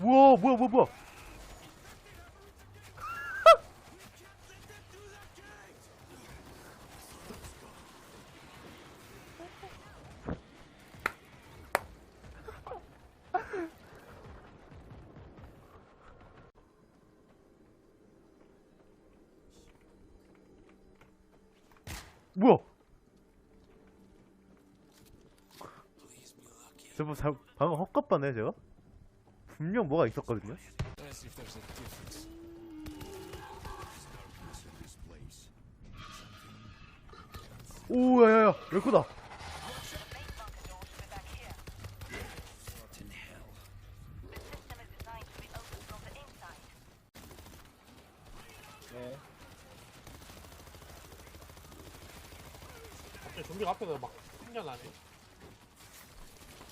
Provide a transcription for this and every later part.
우와 뭐야 뭐야 뭐야. 뭐야? 저뭐 방금 헛갑봤네 제가 분명 뭐가 있었거든요 오 야야야 열코다 네. 갑자기 좀비가 앞에서 막 생겨나네.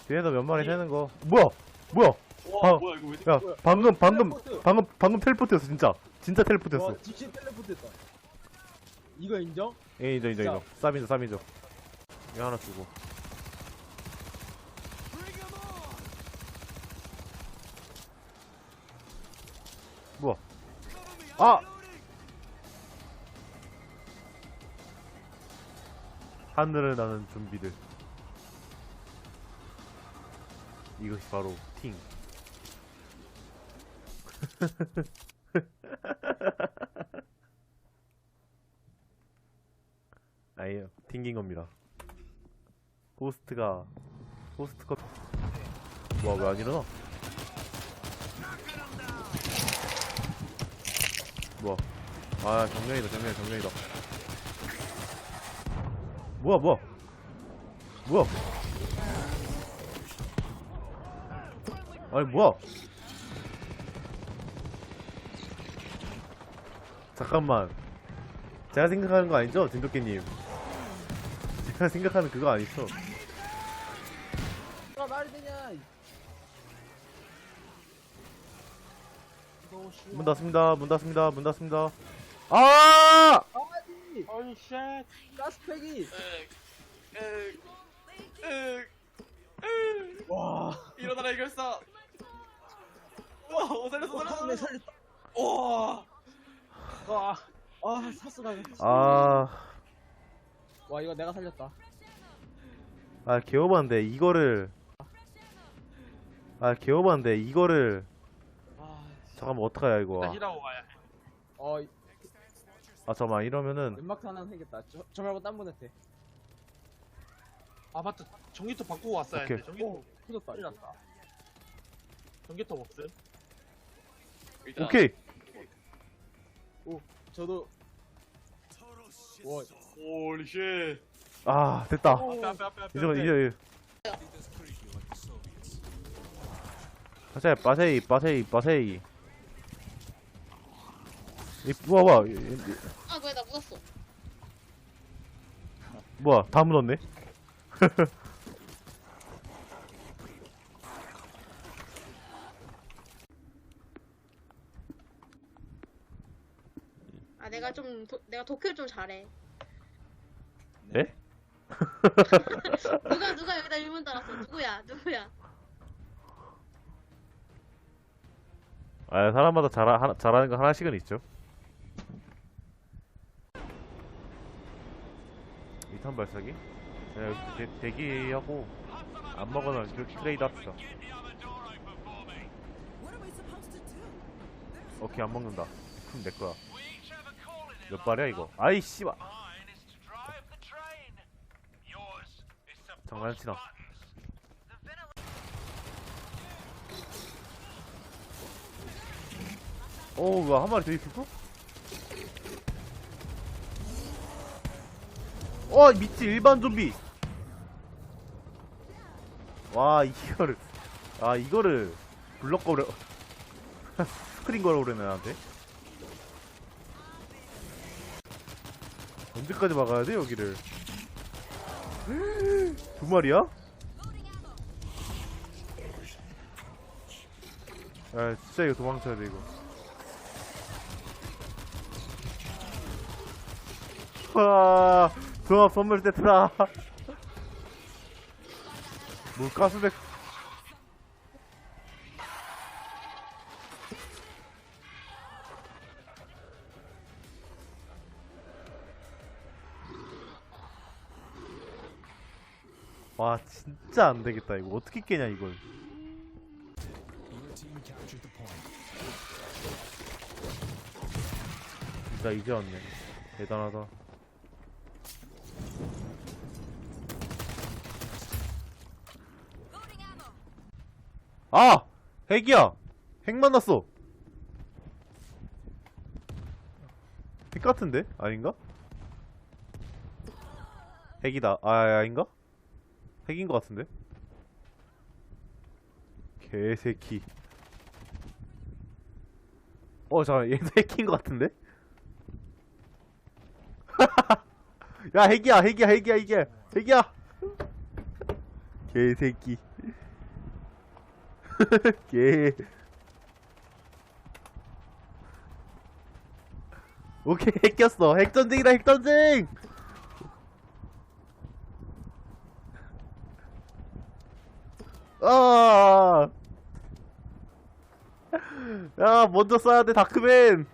뒤에서 몇 마리 세는 거 뭐야 뭐야 와, 아, 뭐야, 이거 왜야 뭐야? 방금 방금 텔레포트. 방금 방금 텔포트였어 진짜. 진짜 텔포트였어. 와, DC 텔레포트 했다. 이거 인정? 예 인정 인정 인정. 쌈이죠 쌈이죠. 이거 하나 주고. 뭐야? 아! 하늘을 나는 좀비들. 이것이 바로 팅 아니에요. 튕긴 겁니다. 호스트가 호스트 컷 뭐야 왜안 일어나? 뭐야? 아 정면이다 정면 정면이다. 뭐야 뭐야? 뭐야? 아니 뭐야 잠깐만 제가 생각하는 거 아니죠 진돗개님 제가 생각하는 그거 아니죠 아 말이 되냐? 문 닫습니다 문 닫습니다 문 닫습니다 아 아니 어이, 쉣. 가스팩이 으, 으, 으, 와. 일어나라, 이결사. 와, 어, 살렸어, 내 살렸어. 살렸다. 와. 와. 아 사스가. 아, 와 이거 내가 살렸다. 아 개오반데 이거를 아 개오반데 이거를 아, 잠깐만 어떡하냐 이거 일단 힐하고 가야 해. 어아 잠깐만 이러면은 연막 하나 생겼다. 저, 저 말고 딴 분한테. 아, 맞다. 전기톱 바꾸고 왔어야 오케이. 했는데. 전기톱. 오 터졌다. 큰일 났다. 전기톱 없음. 오케이 저도. 와 홀리 쉣. 아 됐다 앞에, 앞에, 앞에, 앞에. 이제 앞에. 이제 빠세이 빠세이 빠세이 빠세이 이 뭐야 뭐야 이- 이- 아 뭐야 나 묻었어 뭐야 다 묻었네 아 내가 좀 도, 내가 도쿄를 좀 잘해. 네? 누가 누가 여기다 일문 달았어? 누구야? 누구야? 아 사람마다 잘하, 하나, 잘하는 거 하나씩은 있죠. 2탄 발사기? 네, 여기 대, 대기하고 안 먹으면 그 트레이드 합시다. 오케이 안 먹는다. 그럼 내 거야 몇 발이야 이거 아이 씨발 장난치나 오, 뭐야, 한 마리 더 있었어? 어, 미치, 일반 좀비! 와, 이거를, 아, 이거를, 블럭 거려, 스크린 거려 그러네, 나한테. 언제까지 막아야 돼, 여기를? 두 마리야? 아, 진짜 이거 도망쳐야 돼, 이거. 와, 종합 선물 세트라. 뭐, 가스백. 와 진짜 안 되겠다 이거. 어떻게 깨냐 이걸. 진짜 이제 왔네. 대단하다. 아! 핵이야! 핵 만났어! 핵 같은데? 아닌가? 핵이다. 아 아닌가 핵인 것 같은데? 개새끼. 어 잠깐 얘도 핵인 것 같은데? 야 핵이야 핵이야 핵이야 핵이야. 핵이야. 개새끼. 개. 오케이 핵 꼈어. 핵전쟁이다 핵전쟁 아! 야, 먼저 쏴야 돼, 다크맨!